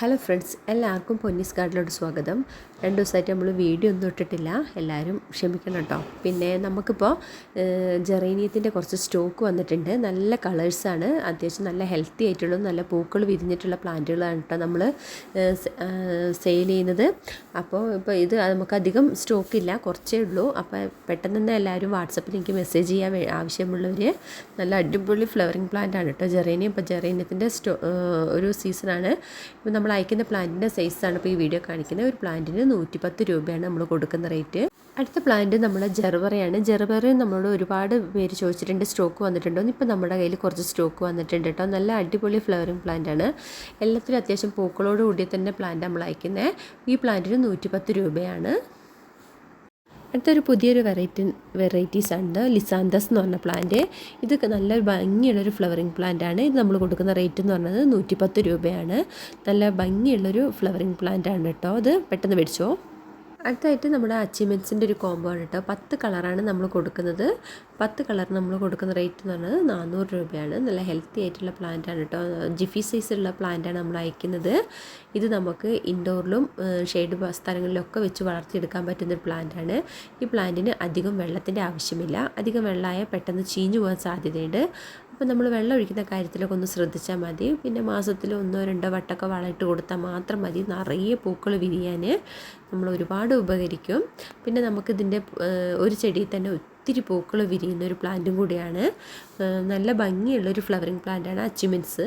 Hello friends എല്ലാവർക്കും പൊന്നീസ് ഗാർഡിലോട്ട് സ്വാഗതം. രണ്ട് ദിവസമായിട്ട് നമ്മൾ വീഡിയോ ഒന്നും ഇട്ടിട്ടില്ല. എല്ലാവരും ക്ഷമിക്കണം കേട്ടോ. പിന്നെ നമുക്കിപ്പോൾ ജെറേനിയത്തിന്റെ കുറച്ച് സ്റ്റോക്ക് വന്നിട്ടുണ്ട്. നല്ല കളേഴ്സാണ് അത്യാവശ്യം നല്ല ഹെൽത്തി ആയിട്ടുള്ള നല്ല പൂക്കൾ വിരിഞ്ഞിട്ടുള്ള പ്ലാന്റുകളാണ് കേട്ടോ നമ്മൾ സെയിൽ ചെയ്യുന്നത്. അപ്പോൾ ഇപ്പോൾ ഇത് നമുക്ക് അധികം സ്റ്റോക്ക് ഇല്ല. കുറച്ചേ ഉള്ളൂ. അപ്പോൾ പെട്ടെന്ന് തന്നെ എല്ലാവരും വാട്സപ്പിൽ എനിക്ക് മെസ്സേജ് ചെയ്യാൻ ആവശ്യമുള്ളവർ നല്ല അടിപൊളി ഫ്ലവറിങ് പ്ലാന്റ് ആണ് കേട്ടോ. ജെറേനിയം ഇപ്പോൾ ജെറേനിയത്തിന്റെ സ്റ്റോ ഒരു സീസണാണ് ഇപ്പോൾ നമ്മൾ അയക്കുന്ന പ്ലാന്റിന്റെ സൈസാണ് ഇപ്പോൾ ഈ വീഡിയോ കാണിക്കുന്നത്. ഒരു പ്ലാന്റിന് നൂറ്റിപ്പത്ത് രൂപയാണ് നമ്മൾ കൊടുക്കുന്ന റേറ്റ്. അടുത്ത പ്ലാന്റ് നമ്മൾ ജെർവറയാണ് ജെർവറ നമ്മളോട് ഒരുപാട് പേര് ചോദിച്ചിട്ടുണ്ട്. സ്റ്റോക്ക് വന്നിട്ടുണ്ടോ ഇപ്പം നമ്മുടെ കയ്യിൽ കുറച്ച് സ്റ്റോക്ക് വന്നിട്ടുണ്ട് കേട്ടോ. നല്ല അടിപൊളി ഫ്ലവറിങ് പ്ലാന്റ് ആണ്. എല്ലാത്തിലും അത്യാവശ്യം പൂക്കളോട് കൂടി തന്നെ പ്ലാന്റ് നമ്മൾ അയക്കുന്നത് ഈ പ്ലാന്റിന് നൂറ്റിപ്പത്ത് രൂപയാണ്. അടുത്തൊരു പുതിയൊരു വെറൈറ്റി വെറൈറ്റീസ് ഉണ്ട്. ലിസാന്തസ് എന്ന് പറഞ്ഞ പ്ലാന്റ് ഇത് നല്ല ഭംഗിയുള്ളൊരു ഫ്ലവറിങ് പ്ലാന്റ് ആണ്. ഇത് നമ്മൾ കൊടുക്കുന്ന റേറ്റ് എന്ന് പറഞ്ഞത് നൂറ്റിപ്പത്ത് രൂപയാണ്. നല്ല ഭംഗിയുള്ളൊരു ഫ്ലവറിങ് പ്ലാന്റ് ആണ് കേട്ടോ. അത് പെട്ടെന്ന് മേടിച്ചോ? അടുത്തായിട്ട് നമ്മുടെ അച്ചീവ്മെന്റ്സിന്റെ ഒരു കോംബോ ആണ് കേട്ടോ. പത്ത് കളറാണ് നമ്മൾ കൊടുക്കുന്നത്. പത്ത് കളർ നമ്മൾ കൊടുക്കുന്ന റേറ്റ് എന്ന് പറഞ്ഞത് നാനൂറ് രൂപയാണ്. നല്ല ഹെൽത്തി ആയിട്ടുള്ള പ്ലാന്റ് ആണ് കേട്ടോ. ജിഫി സൈസുള്ള പ്ലാന്റാണ് നമ്മൾ അയക്കുന്നത്. ഇത് നമുക്ക് ഇൻഡോറിലും ഷെയ്ഡ് സ്ഥലങ്ങളിലൊക്കെ വെച്ച് വളർത്തിയെടുക്കാൻ പറ്റുന്ന ഒരു പ്ലാന്റാണ് ഈ പ്ലാന്റിന് അധികം വെള്ളത്തിന്റെ ആവശ്യമില്ല. അധികം വെള്ളമായാൽ പെട്ടെന്ന് ചീഞ്ഞു പോകാൻ സാധ്യതയുണ്ട്. അപ്പോൾ നമ്മൾ വെള്ളം ഒഴിക്കുന്ന കാര്യത്തിലൊക്കെ ഒന്ന് ശ്രദ്ധിച്ചാൽ മതി. പിന്നെ മാസത്തിൽ ഒന്നോ രണ്ടോ വട്ടമൊക്കെ വളമിട്ട് കൊടുത്താൽ മാത്രം മതി. നിറയെ പൂക്കൾ വിരിയാൻ നമ്മൾ ഒരുപാട് ഉപകരിക്കും. പിന്നെ നമുക്കിതിന്റെ ഒരു ചെടിയിൽ തന്നെ ഒത്തിരി പൂക്കൾ വിരിയുന്ന ഒരു പ്ലാന്റും കൂടിയാണ്. നല്ല ഭംഗിയുള്ളൊരു ഫ്ലവറിങ് പ്ലാന്റാണ് അച്ചിമെൻസ്.